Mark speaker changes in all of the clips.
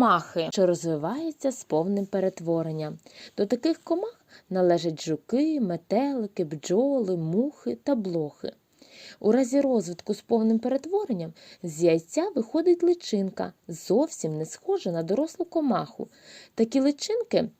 Speaker 1: Комахи, що розвиваються з повним перетворенням. До таких комах належать жуки, метелики, бджоли, мухи та блохи. У разі розвитку з повним перетворенням з яйця виходить личинка, зовсім не схожа на дорослу комаху. Такі личинки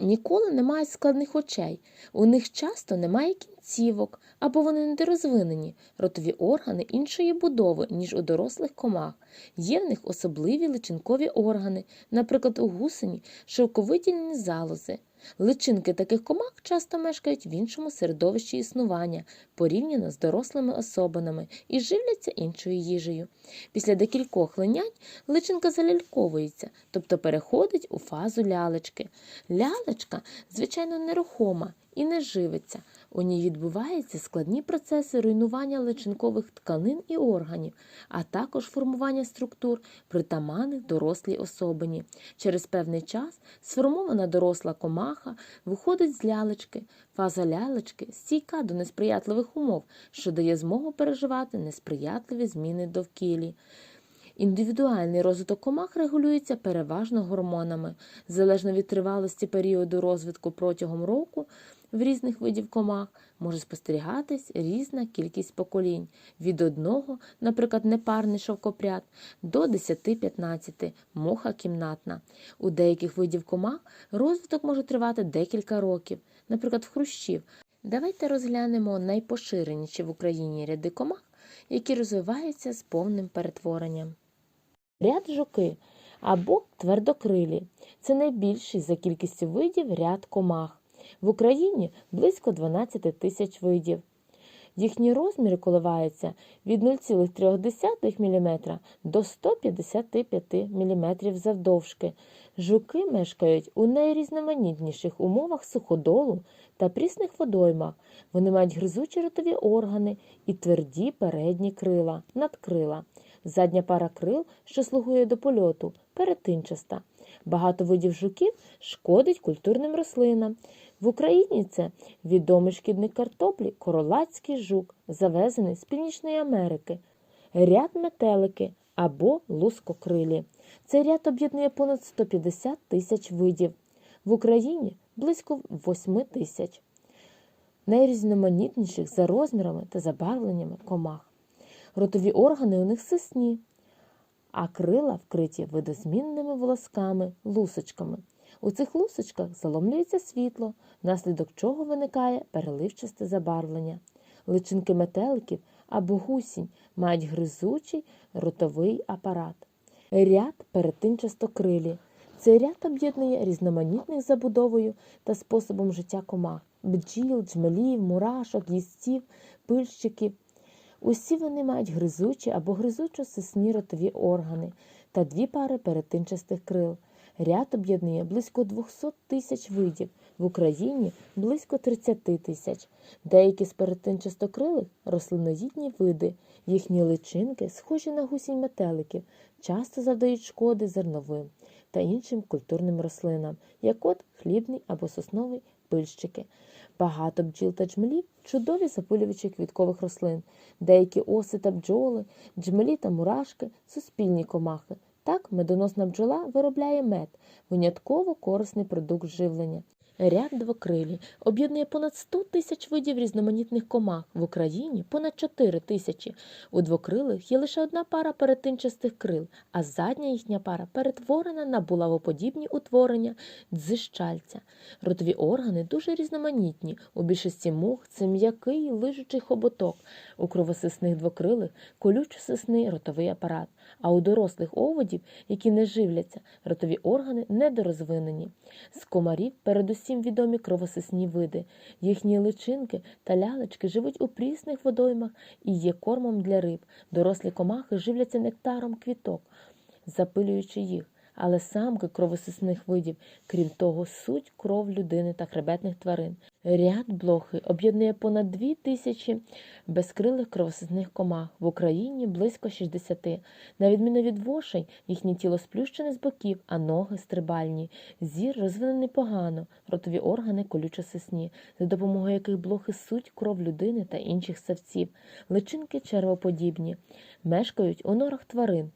Speaker 1: ніколи не мають складних очей, у них часто немає кінцівок або вони недорозвинені, ротові органи іншої будови, ніж у дорослих комах. Є в них особливі личинкові органи, наприклад, у гусені шовковидільні залози. Личинки таких комах часто мешкають в іншому середовищі існування, порівняно з дорослими особинами, і живляться іншою їжею. Після декількох линянь личинка заляльковується, тобто переходить у фазу лялечки. Лялечка, звичайно, нерухома і не живиться. У ній відбуваються складні процеси руйнування личинкових тканин і органів, а також формування структур, притаманних дорослій особині. Через певний час сформована доросла комаха виходить з лялечки. Фаза лялечки стійка до несприятливих умов, що дає змогу переживати несприятливі зміни довкіллі. Індивідуальний розвиток комах регулюється переважно гормонами. Залежно від тривалості періоду розвитку протягом року в різних видів комах може спостерігатись різна кількість поколінь від одного, наприклад, непарний шовкопряд, до 10-15 муха кімнатна. У деяких видів комах розвиток може тривати декілька років, наприклад, в хрущів. Давайте розглянемо найпоширеніші в Україні ряди комах, які розвиваються з повним перетворенням. Ряд жуки або твердокрилі це найбільший за кількістю видів ряд комах. В Україні близько 12 тисяч видів. Їхні розміри коливаються від 0,3 мм до 155 мм завдовжки. Жуки мешкають у найрізноманітніших умовах суходолу та прісних водоймах. Вони мають гризучі ротові органи і тверді передні крила, надкрила. Задня пара крил, що слугує до польоту, перетинчаста. Багато видів жуків шкодить культурним рослинам. В Україні це відомий шкідник картоплі королацький жук, завезений з Північної Америки, ряд метелики або лускокрилі. Цей ряд об'єднує понад 150 тисяч видів. В Україні близько 8 тисяч найрізноманітніших за розмірами та забарвленнями комах. Ротові органи у них сисні, а крила вкриті видозмінними волосками, лусочками. У цих лусочках заломлюється світло, внаслідок чого виникає переливчасте забарвлення. Личинки метеликів або гусінь мають гризучий ротовий апарат. Ряд перетинчастокрилі. Цей ряд об'єднує різноманітних забудовою та способом життя комах бджіл, джмелів, мурашок, їстів, пильщиків. Усі вони мають гризучі або гризучо-сисні ротові органи та дві пари перетинчастих крил. Ряд об'єднує близько 200 тисяч видів, в Україні близько 30 тисяч. Деякі з перетинчастокрилих рослиноїдні види, їхні личинки, схожі на гусінь метеликів, часто завдають шкоди зерновим та іншим культурним рослинам, як от хлібний або сосновий пильщики. Багато бджіл та джмелів чудові запилювачі квіткових рослин, деякі оси та бджоли, джмелі та мурашки суспільні комахи. Так, медоносна бджола виробляє мед, винятково корисний продукт живлення. Ряд двокрилі об'єднує понад 100 тисяч видів різноманітних комах. В Україні понад 4 тисячі. У двокрилих є лише одна пара перетинчастих крил, а задня їхня пара перетворена на булавоподібні утворення дзищальця. Ротові органи дуже різноманітні. У більшості мух це м'який лижучий хоботок. У кровосисних двокрилих колючо-сисний ротовий апарат. А у дорослих оводів, які не живляться, ротові органи недорозвинені. З комарів передусім відомі кровосисні види. Їхні личинки та лялечки живуть у прісних водоймах і є кормом для риб. Дорослі комахи живляться нектаром квіток, запилюючи їх. Але самки кровосисних видів, крім того, суть кров людини та хребетних тварин. Ряд блохи об'єднує понад дві тисячі безкрилих кровосисних комах. В Україні близько 60. На відміну від вошей, їхнє тіло сплющене з боків, а ноги стрибальні. Зір розвинений погано, ротові органи колючо-сисні, за допомогою яких блохи суть кров людини та інших савців. Личинки червоподібні, мешкають у норах тварин.